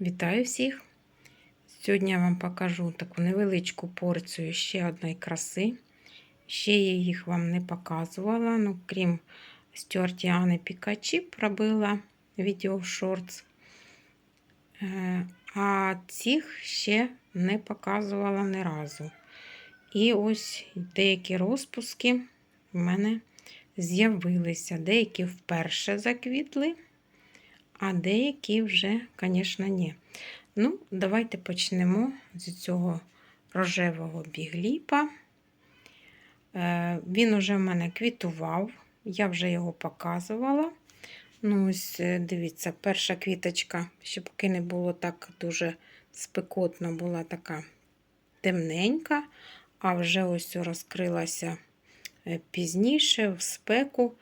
Вітаю всіх! Сьогодні я вам покажу таку невеличку порцію ще одної краси. Ще я їх вам не показувала, ну, крім Стюартіани Пікачі, робила відео в шортс. Е, А цих ще не показувала ні разу. І ось деякі розпуски в мене з'явилися. Деякі вперше заквітли а деякі вже, звісно, ні. Ну, давайте почнемо з цього рожевого бігліпа. Е, Він уже в мене квітував, я вже його показувала. Ну, ось, е, дивіться, перша квіточка, ще поки не було так дуже спекотно, була така темненька, а вже ось розкрилася е, пізніше в спеку,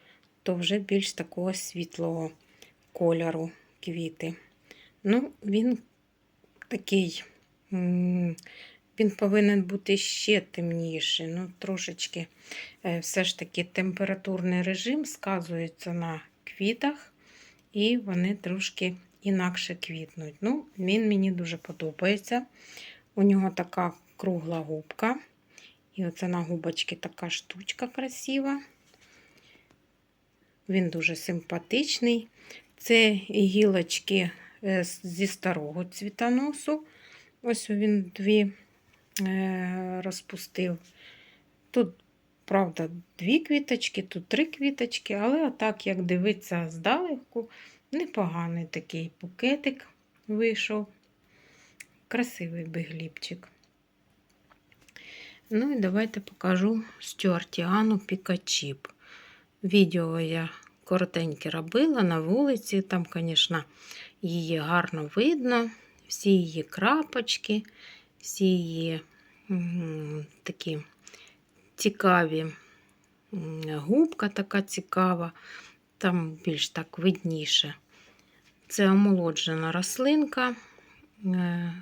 то вже більш такого світлого кольору квіти. Ну, він такий, він повинен бути ще темніший. Ну, трошечки е, все ж таки температурний режим сказується на квітах, і вони трошки інакше квітнуть. Ну, Він мені дуже подобається. У нього така кругла губка. І оце на губочці така штучка красива. Він дуже симпатичний. Це гілочки е, зі старого цвітоносу. Ось він дві е, розпустив. Тут, правда, дві квіточки, тут три квіточки, але так, як дивиться здалеку, непоганий такий букетик вийшов. Красивий бигліпчик. Ну і давайте покажу Стюартіану Пікачіп. Відео я коротеньке робила на вулиці. Там, звісно, її гарно видно, всі її крапочки, всі її такі цікаві губка така цікава, там більш так видніше. Це омолоджена рослинка, е,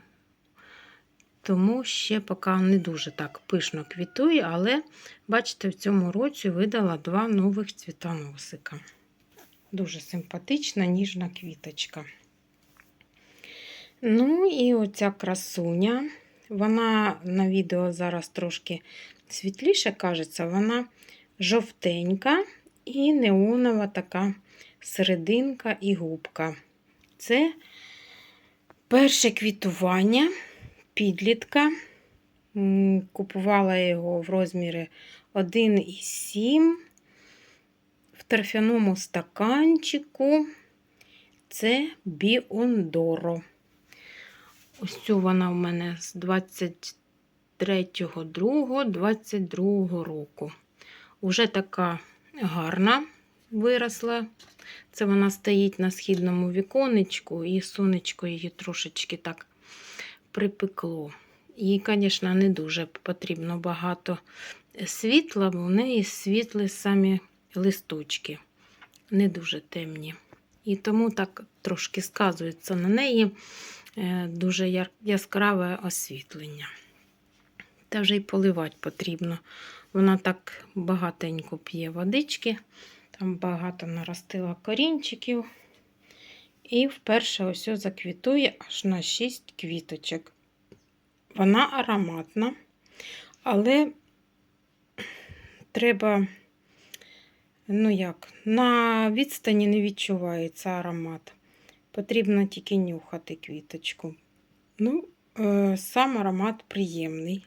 тому ще поки не дуже так пишно квітує, але, бачите, в цьому році видала два нових цвітоносика. Дуже симпатична, ніжна квіточка. Ну, і оця красуня. Вона на відео зараз трошки світліше кажеться, вона жовтенька і неонова така серединка і губка. Це перше квітування підлітка. Купувала його в розмірі 1,7 в торфяному стаканчику. Це Біондоро. Ось цю вона в мене з 23.02.22 року. Уже така гарна виросла. Це вона стоїть на східному віконечку, і сонечко її трошечки так припекло. Їй, звісно, не дуже потрібно багато світла, бо в неї світлі самі листочки, не дуже темні. І тому так трошки сказується на неї е, дуже яскраве освітлення. Та вже й поливати потрібно. Вона так багатенько п'є водички, там багато наростила корінчиків. І вперше ось заквітує аж на 6 квіточок. Вона ароматна, але треба, ну як, на відстані не відчувається аромат. Потрібно тільки нюхати квіточку. Ну, е, сам аромат приємний.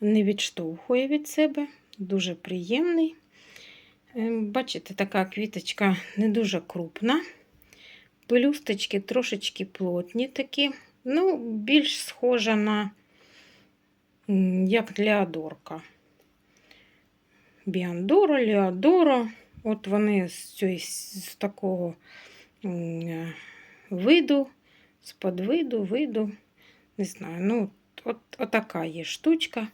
Не відштовхує від себе, дуже приємний. Е, бачите, така квіточка не дуже крупна. Пелюсточки трошечки плотні такі, ну, більш схожа на, як Леодорка. Біандоро, Леодоро. От вони з, цієї, з такого виду, з подвиду, виду. Не знаю, ну, от, от є штучка.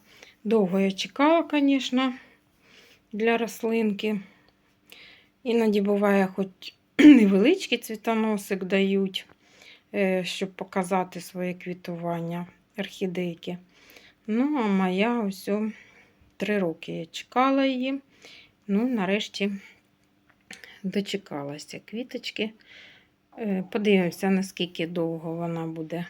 Довго я чекала, звісно, для рослинки. Іноді буває, хоч невеличкий цвітоносик дають, е, щоб показати своє квітування орхідейки. Ну, а моя ось три роки я чекала її. Ну, нарешті дочекалася квіточки. Е, Подивимося, наскільки довго вона буде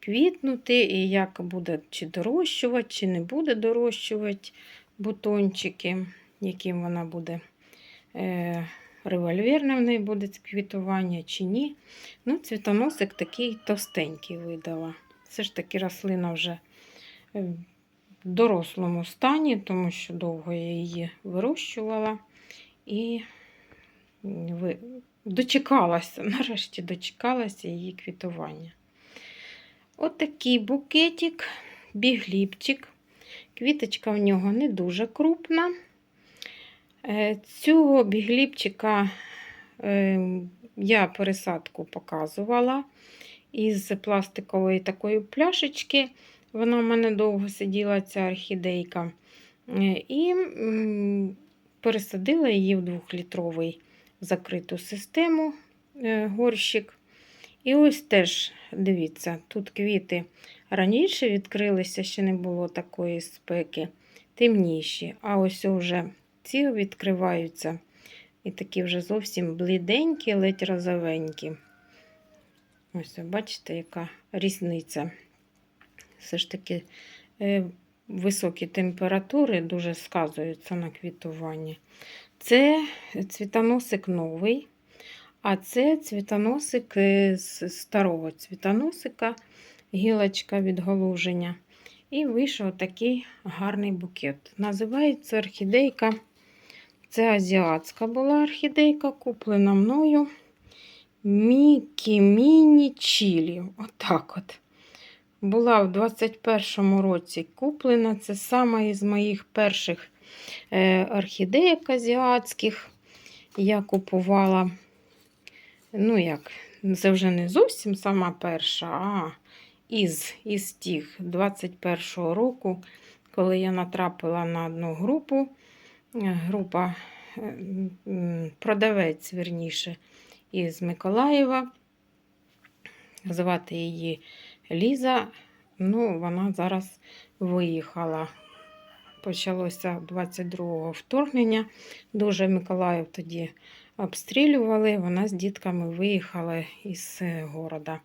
квітнути, і як буде чи дорощувати, чи не буде дорощувати бутончики, яким вона буде е, револьверне в неї буде квітування чи ні. Ну, цвітоносик такий товстенький видала. Все ж таки рослина вже е, в дорослому стані, тому що довго я її вирощувала і дочекалася, нарешті дочекалася її квітування. От такий букетик, бігліпчик. Квіточка в нього не дуже крупна. Е, Цього бігліпчика е, я пересадку показувала із пластикової такої пляшечки. Вона в мене довго сиділа, ця орхідейка. Е, І пересадила її в двохлітровий закриту систему е, горщик. І ось теж, дивіться, тут квіти раніше відкрилися, ще не було такої спеки, темніші. А ось вже ці відкриваються. І такі вже зовсім бліденькі, ледь розовенькі. Ось, бачите, яка різниця. Все ж таки е, високі температури дуже сказуються на квітуванні. Це цвітоносик новий, а це цвітоносик з старого цвітоносика, гілочка відголуження. І вийшов такий гарний букет. Називається орхідейка. Це азіатська була орхідейка, куплена мною. Мікі Міні Чілі. Отак от. Була в 21-му році куплена. Це сама із моїх перших е, орхідеїк азіатських. Я купувала, ну як, це вже не зовсім сама перша, а із, із тих 21-го року, коли я натрапила на одну групу. Група е, продавець, вірніше, із Миколаєва. Звати її Ліза. Ну, вона зараз виїхала. Почалося 22-го вторгнення. Дуже Миколаїв тоді обстрілювали. Вона з дітками виїхала із е, города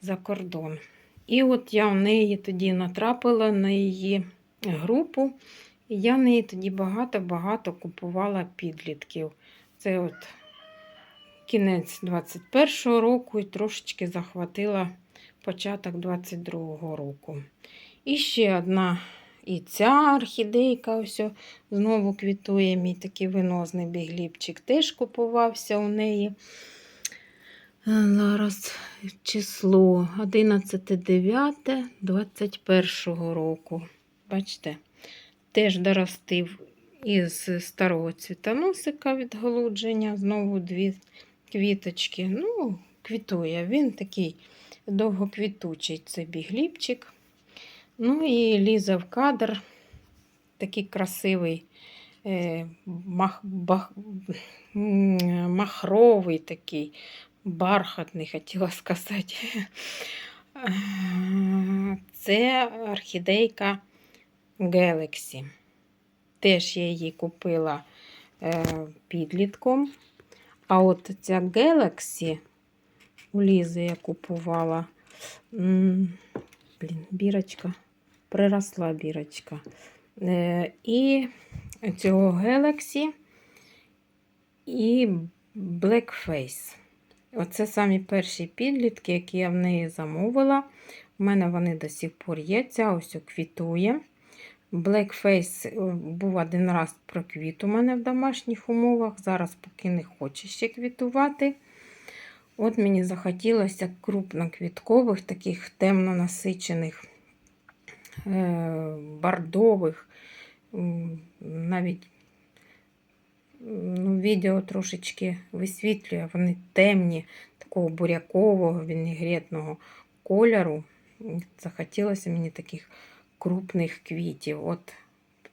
за кордон. І от я в неї тоді натрапила на її групу. І я в неї тоді багато-багато купувала підлітків. Це от кінець 21-го року і трошечки захватила початок 22-го року. І ще одна і ця орхідейка ось знову квітує. Мій такий винозний бігліпчик теж купувався у неї. Е, Зараз число 11.9.21 року. Бачите, теж доростив із старого цвітоносика відголудження. Знову дві квіточки. Ну, квітує. Він такий довгоквітучий цей бігліпчик. Ну і лізе в кадр. Такий красивий е, мах, бах, махровий такий, бархатний, хотіла сказати. Е, Це орхідейка Galaxy. Теж я її купила е, підлітком. А от ця Galaxy у Лізи я купувала. Блін, бірочка. Приросла бірочка. Е, і цього Galaxy і Blackface. Оце самі перші підлітки, які я в неї замовила. У мене вони до сих пор є. Ця ось квітує. Blackface е, був один раз проквіт у мене в домашніх умовах. Зараз поки не хоче ще квітувати. От мені захотілося крупноквіткових, таких темно насичених, е, бордових, навіть ну, відео трошечки висвітлює, вони темні, такого бурякового, вінегретного кольору. Захотілося мені таких крупних квітів. От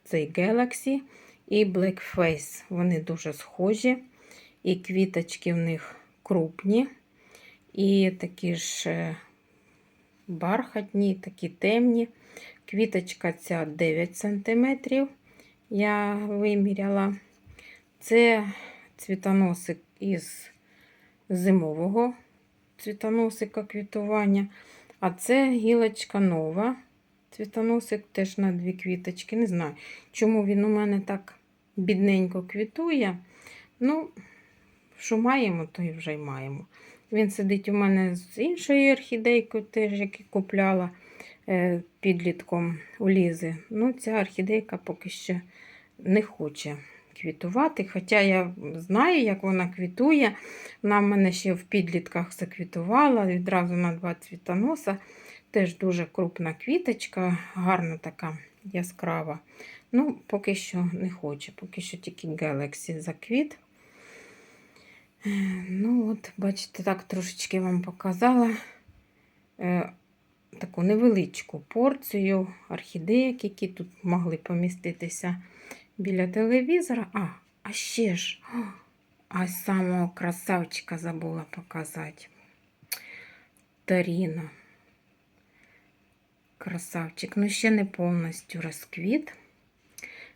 цей Galaxy і Blackface. Вони дуже схожі. І квіточки в них крупні. І такі ж е, бархатні, такі темні. Квіточка ця 9 см. Я виміряла. Це цвітоносик із зимового цвітоносика квітування. А це гілочка нова. Цвітоносик теж на дві квіточки. Не знаю, чому він у мене так бідненько квітує. Ну, що маємо, то і вже й маємо. Він сидить у мене з іншою орхідейкою, теж яку купляла е, підлітком у Лізи. Ну, ця орхідейка поки що не хоче квітувати. Хоча я знаю, як вона квітує. Вона в мене ще в підлітках заквітувала, відразу на два цвітоноса. Теж дуже крупна квіточка, гарна така яскрава. Ну, поки що не хоче, поки що тільки Galaxy заквіт. Ну, от, бачите, так трошечки вам показала е, таку невеличку порцію орхідеїк, які тут могли поміститися біля телевізора. А, а ще ж, а самого красавчика забула показати. Таріна. Красавчик, ну ще не повністю розквіт.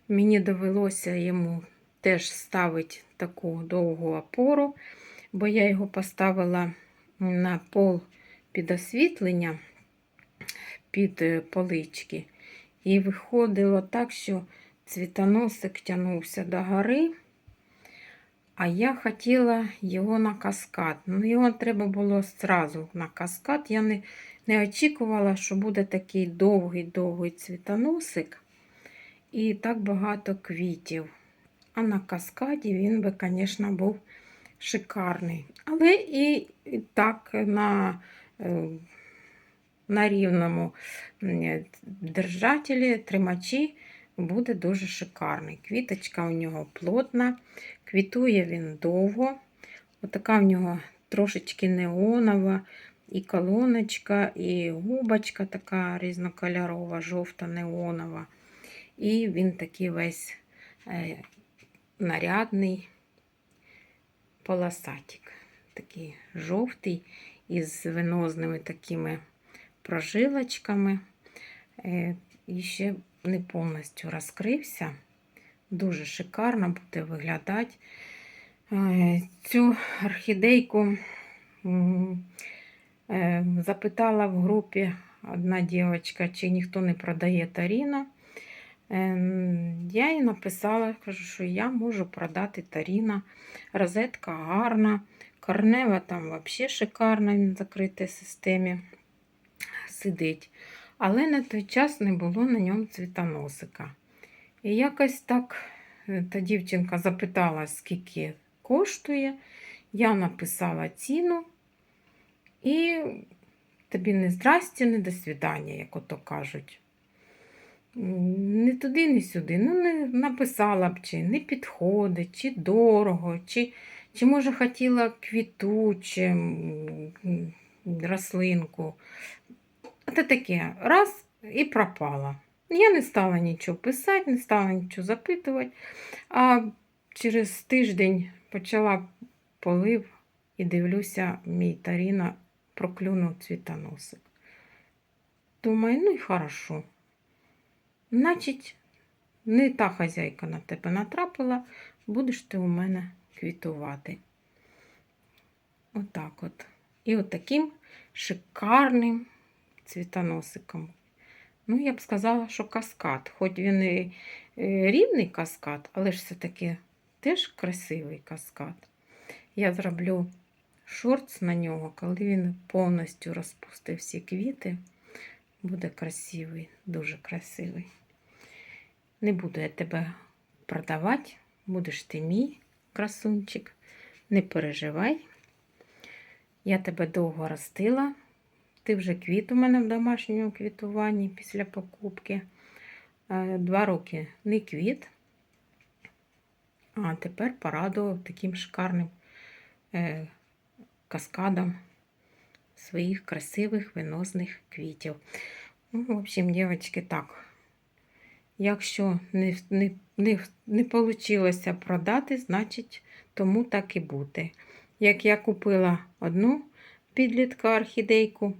Мені довелося йому теж ставити таку довгу опору, бо я його поставила на пол під освітлення, під е, полички. І виходило так, що цвітоносик тягнувся до гори, а я хотіла його на каскад. Ну, його треба було зразу на каскад. Я не, не очікувала, що буде такий довгий-довгий цвітоносик і так багато квітів. А на каскаді він би, звісно, був шикарний. Але і, так на, е, на рівному держателі, тримачі буде дуже шикарний. Квіточка у нього плотна, квітує він довго. Отака в нього трошечки неонова, і колоночка, і губочка така різнокольорова, жовта неонова. І він такий весь е, нарядний полосатик. Такий жовтий із венозними такими прожилочками. Е, і ще не повністю розкрився. Дуже шикарно буде виглядати. Е, Цю орхідейку е, запитала в групі одна дівчинка, чи ніхто не продає Таріна. Ем, Я їй написала, кажу, що я можу продати Таріна. Розетка гарна, корнева там взагалі шикарна, він в закритій системі сидить. Але на той час не було на ньому цвітоносика. І якось так е, та дівчинка запитала, скільки коштує. Я написала ціну. І тобі не здрасте, не до свідання, як ото кажуть. Не туди, не сюди. Ну, не написала б, чи не підходить, чи дорого, чи, чи може хотіла квітуче рослинку. Це таке, раз і пропала. Я не стала нічого писати, не стала нічого запитувати, а через тиждень почала полив і дивлюся, мій Таріна проклюнув цвітоносик. Думаю, ну і хорошо. Значить, не та хазяйка на тебе натрапила, будеш ти у мене квітувати. Отак от. І от шикарним цвітоносиком. Ну, я б сказала, що каскад. Хоч він і е, рівний каскад, але ж все-таки теж красивий каскад. Я зроблю шортс на нього, коли він повністю розпустив всі квіти. Буде красивий, дуже красивий. Не буду я тебе продавати, будеш ти мій красунчик. Не переживай. Я тебе довго ростила. Ти вже квіт у мене в домашньому квітуванні після покупки. Е, Два роки не квіт. А тепер порадував таким шикарним е, каскадом своїх красивих виносних квітів. Ну, в общем, дівчатки, так. Якщо не, не, не, не вийшло продати, значить тому так і бути. Як я купила одну підлітка орхідейку,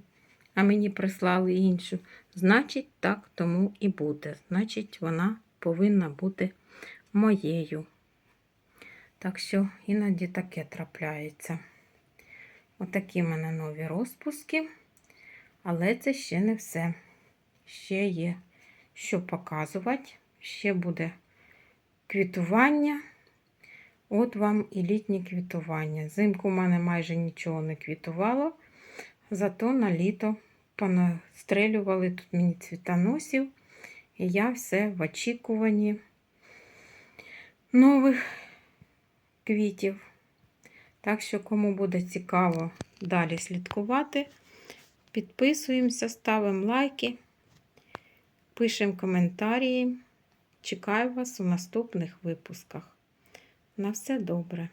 а мені прислали іншу, значить так тому і буде. Значить, вона повинна бути моєю. Так що іноді таке трапляється. Отакі в мене нові розпуски. Але це ще не все. Ще є що показувати. Ще буде квітування. От вам і літнє квітування. Зимку в мене майже нічого не квітувало, зато на літо понастрелювали тут мені цвітоносів. І я все в очікуванні нових квітів. Так що, кому буде цікаво далі слідкувати, підписуємося, ставимо лайки, пишемо коментарі. Чекаю вас у наступних випусках. На все добре.